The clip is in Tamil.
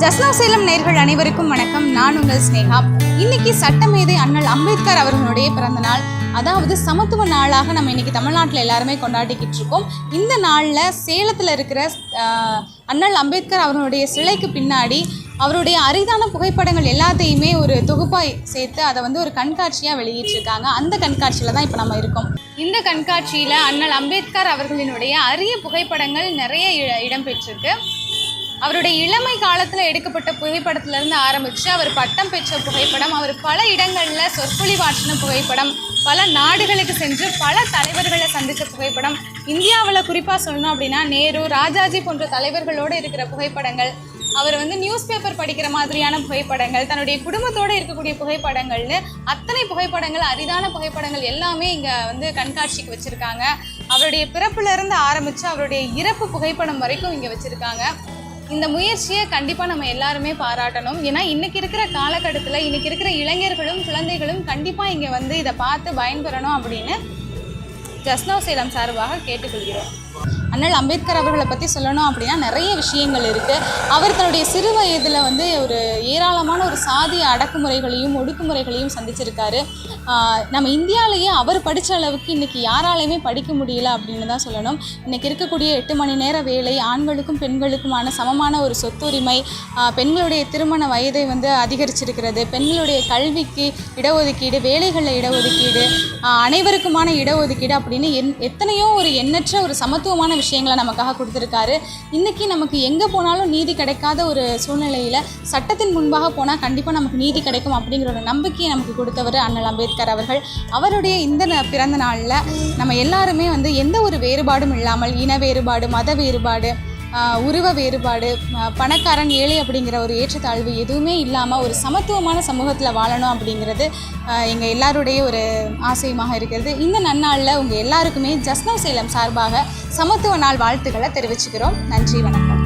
ஜஸ்னா சேலம் நேர்கள் அனைவருக்கும் வணக்கம். நான் உங்கள் ஸ்னேகா. இன்னைக்கு சட்டமேதை அண்ணல் அம்பேத்கர் அவர்களுடைய பிறந்த நாள். அதாவது சமத்துவ நாளாக நம்ம இன்னைக்கு தமிழ்நாட்டில் எல்லாருமே கொண்டாடிக்கிட்டு இருக்கோம். இந்த நாளில் சேலத்தில் இருக்கிற அண்ணல் அம்பேத்கர் அவர்களுடைய சிலைக்கு பின்னாடி அவருடைய அரிதான புகைப்படங்கள் எல்லாத்தையுமே ஒரு தொகுப்பாய் சேர்த்து அதை வந்து ஒரு கண்காட்சியாக வெளியிட்டிருக்காங்க. அந்த கண்காட்சியில் தான் இப்போ நம்ம இருக்கோம். இந்த கண்காட்சியில் அண்ணல் அம்பேத்கர் அவர்களினுடைய அரிய புகைப்படங்கள் நிறைய இ- இடம்பெற்றிருக்கு. அவருடைய இளமை காலத்தில் எடுக்கப்பட்ட புகைப்படத்திலிருந்து ஆரம்பித்து அவர் பட்டம் பெற்ற புகைப்படம் அவர் பல இடங்களில் சொற்பொழிவாற்றின புகைப்படம் பல நாடுகளுக்கு சென்று பல தலைவர்களை சந்தித்த புகைப்படம். இந்தியாவில் குறிப்பாக சொல்லணும் அப்படின்னா நேரு ராஜாஜி போன்ற தலைவர்களோடு இருக்கிற புகைப்படங்கள் அவர் வந்து நியூஸ் பேப்பர் படிக்கிற மாதிரியான புகைப்படங்கள் தன்னுடைய குடும்பத்தோடு இருக்கக்கூடிய புகைப்படங்கள்னு அத்தனை புகைப்படங்கள் அரிதான புகைப்படங்கள் எல்லாமே இங்கே வந்து கண்காட்சிக்கு வச்சுருக்காங்க. அவருடைய பிறப்புலேருந்து ஆரம்பித்து அவருடைய இறப்பு புகைப்படம் வரைக்கும் இங்கே வச்சுருக்காங்க. இந்த முயற்சியை கண்டிப்பாக நம்ம எல்லாருமே பாராட்டணும். ஏன்னா இன்னைக்கு இருக்கிற காலகட்டத்தில் இன்னைக்கு இருக்கிற இளைஞர்களும் குழந்தைகளும் கண்டிப்பாக இங்கே வந்து இதை பார்த்து பயன்பெறணும் அப்படின்னு ஜஸ்னோ சேலம் சார்பாக கேட்டுக்கொள்கிறோம். அண்ணல் அம்பேத்கர் அவர்களை பற்றி சொல்லணும் அப்படின்னா நிறைய விஷயங்கள் இருக்குது அவர் தன்னுடைய சிறு வயதில் வந்து ஒரு ஏராளமான ஒரு சாதிய அடக்குமுறைகளையும் ஒடுக்குமுறைகளையும் சந்திச்சிருக்காரு. நம்ம இந்தியாவிலேயே அவர் படித்த அளவுக்கு இன்றைக்கி யாராலையுமே படிக்க முடியல அப்படின்னு தான் சொல்லணும். இன்றைக்கி இருக்கக்கூடிய எட்டு மணி நேர வேலை ஆண்களுக்கும் பெண்களுக்குமான சமமான ஒரு சொத்துரிமை பெண்களுடைய திருமண வயதை வந்து அதிகரிச்சிருக்கிறது பெண்களுடைய கல்விக்கு இடஒதுக்கீடு வேலைகளில் இடஒதுக்கீடு அனைவருக்குமான இடஒதுக்கீடு அப்படின்னு என் எத்தனையோ ஒரு எண்ணற்ற ஒரு சமத்துவமான விஷயங்களை நமக்காக கொடுத்துருக்காரு. இன்றைக்கி நமக்கு எங்கே போனாலும் நீதி கிடைக்காத ஒரு சூழ்நிலையில் சட்டத்தின் முன்பாக போனால் கண்டிப்பாக நமக்கு நீதி கிடைக்கும் அப்படிங்கிற ஒரு நம்பிக்கையை நமக்கு கொடுத்தவர் அண்ணல் அம்பேத்கர் அவர்கள். அவருடைய இந்த ந- பிறந்த நாளில் நம்ம எல்லாருமே வந்து எந்த ஒரு வேறுபாடும் இல்லாமல் இன வேறுபாடு மத வேறுபாடு உருவ வேறுபாடு பணக்காரன் ஏழை அப்படிங்கிற ஒரு ஏற்றத்தாழ்வு எதுவுமே இல்லாமல் ஒரு சமத்துவமான சமூகத்தில் வாழணும் அப்படிங்கிறது எங்கள் எல்லாருடைய ஒரு ஆசையுமாக இருக்கிறது. இந்த நன்னாளில் உங்கள் எல்லாருக்குமே ஜஸ்னோ சேலம் சார்பாக சமத்துவ நாள் வாழ்த்துக்களை தெரிவிச்சுக்கிறோம். நன்றி வணக்கம்.